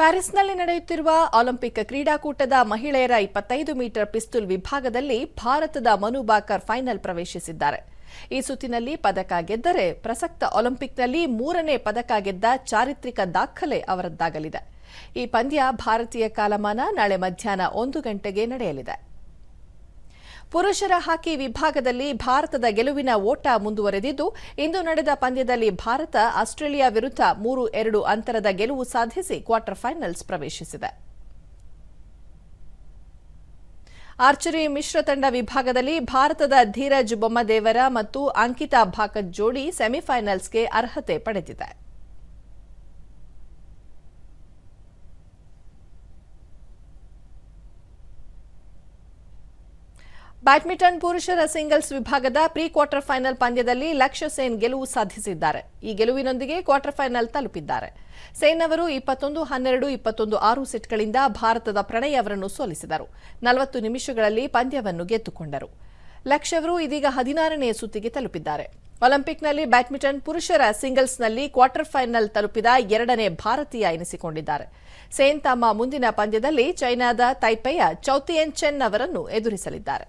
ಪ್ಯಾರಿಸ್ನಲ್ಲಿ ನಡೆಯುತ್ತಿರುವ ಒಲಿಂಪಿಕ್ ಕ್ರೀಡಾಕೂಟದ ಮಹಿಳೆಯರ ಇಪ್ಪತ್ತೈದು ಮೀಟರ್ ಪಿಸ್ತೂಲ್ ವಿಭಾಗದಲ್ಲಿ ಭಾರತದ ಮನು ಬಾಕರ್ ಫೈನಲ್ ಪ್ರವೇಶಿಸಿದ್ದಾರೆ. ಈ ಸುತ್ತಿನಲ್ಲಿ ಪದಕ ಗೆದ್ದರೆ ಪ್ರಸಕ್ತ ಒಲಿಂಪಿಕ್ನಲ್ಲಿ ಮೂರನೇ ಪದಕ ಗೆದ್ದ ಚಾರಿತ್ರಿಕ ದಾಖಲೆ ಅವರದ್ದಾಗಲಿದೆ. ಈ ಪಂದ್ಯ ಭಾರತೀಯ ಕಾಲಮಾನ ನಾಳೆ ಮಧ್ಯಾಹ್ನ ಒಂದು ಗಂಟೆಗೆ ನಡೆಯಲಿದೆ. ಪುರುಷರ ಹಾಕಿ ವಿಭಾಗದಲ್ಲಿ ಭಾರತದ ಗೆಲುವಿನ ಓಟ ಮುಂದುವರೆದಿದ್ದು, ಇಂದು ನಡೆದ ಪಂದ್ಯದಲ್ಲಿ ಭಾರತ ಆಸ್ಟ್ರೇಲಿಯಾ ವಿರುದ್ಧ ಮೂರು ಎರಡು ಅಂತರದ ಗೆಲುವು ಸಾಧಿಸಿ ಕ್ವಾರ್ಟರ್ ಫೈನಲ್ಸ್ ಪ್ರವೇಶಿಸಿದೆ. ಆರ್ಚರಿ ಮಿಶ್ರ ತಂಡ ವಿಭಾಗದಲ್ಲಿ ಭಾರತದ ಧೀರಜ್ ಬೊಮ್ಮದೇವರ ಮತ್ತು ಅಂಕಿತಾ ಭಾಕತ್ ಜೋಡಿ ಸೆಮಿಫೈನಲ್ಸ್ಗೆ ಅರ್ಹತೆ ಪಡೆದಿದೆ. ಬ್ಯಾಡ್ಮಿಂಟನ್ ಪುರುಷರ ಸಿಂಗಲ್ಸ್ ವಿಭಾಗದ ಪ್ರೀ ಕ್ವಾರ್ಟರ್ ಫೈನಲ್ ಪಂದ್ಯದಲ್ಲಿ ಲಕ್ಷ್ಯ ಸೇನ್ ಗೆಲುವು ಸಾಧಿಸಿದ್ದಾರೆ. ಈ ಗೆಲುವಿನೊಂದಿಗೆ ಕ್ವಾರ್ಟರ್ ಫೈನಲ್ ತಲುಪಿದ್ದಾರೆ. ಸೇನ್ ಅವರು ಇಪ್ಪತ್ತೊಂದು, ಹನ್ನೆರಡು, ಇಪ್ಪತ್ತೊಂದು, ಆರು ಸೆಟ್ಗಳಿಂದ ಭಾರತದ ಪ್ರಣಯ್ ಅವರನ್ನು ಸೋಲಿಸಿದರು. ನಲವತ್ತು ನಿಮಿಷಗಳಲ್ಲಿ ಪಂದ್ಯವನ್ನು ಗೆದ್ದುಕೊಂಡರು. ಲಕ್ಷ್ಯ ಅವರು ಇದೀಗ ಹದಿನಾರನೇ ಸುತ್ತಿಗೆ ತಲುಪಿದ್ದಾರೆ. ಒಲಿಂಪಿಕ್ನಲ್ಲಿ ಬ್ಯಾಡ್ಮಿಂಟನ್ ಪುರುಷರ ಸಿಂಗಲ್ಸ್ನಲ್ಲಿ ಕ್ವಾರ್ಟರ್ ಫೈನಲ್ ತಲುಪಿದ ಎರಡನೇ ಭಾರತೀಯ ಎನಿಸಿಕೊಂಡಿದ್ದಾರೆ. ಸೇನ್ ತಮ್ಮ ಮುಂದಿನ ಪಂದ್ಯದಲ್ಲಿ ಚೈನಾದ ತೈಪೆಯ ಚೌತಿಯನ್ ಚೆನ್ ಅವರನ್ನು ಎದುರಿಸಲಿದ್ದಾರೆ.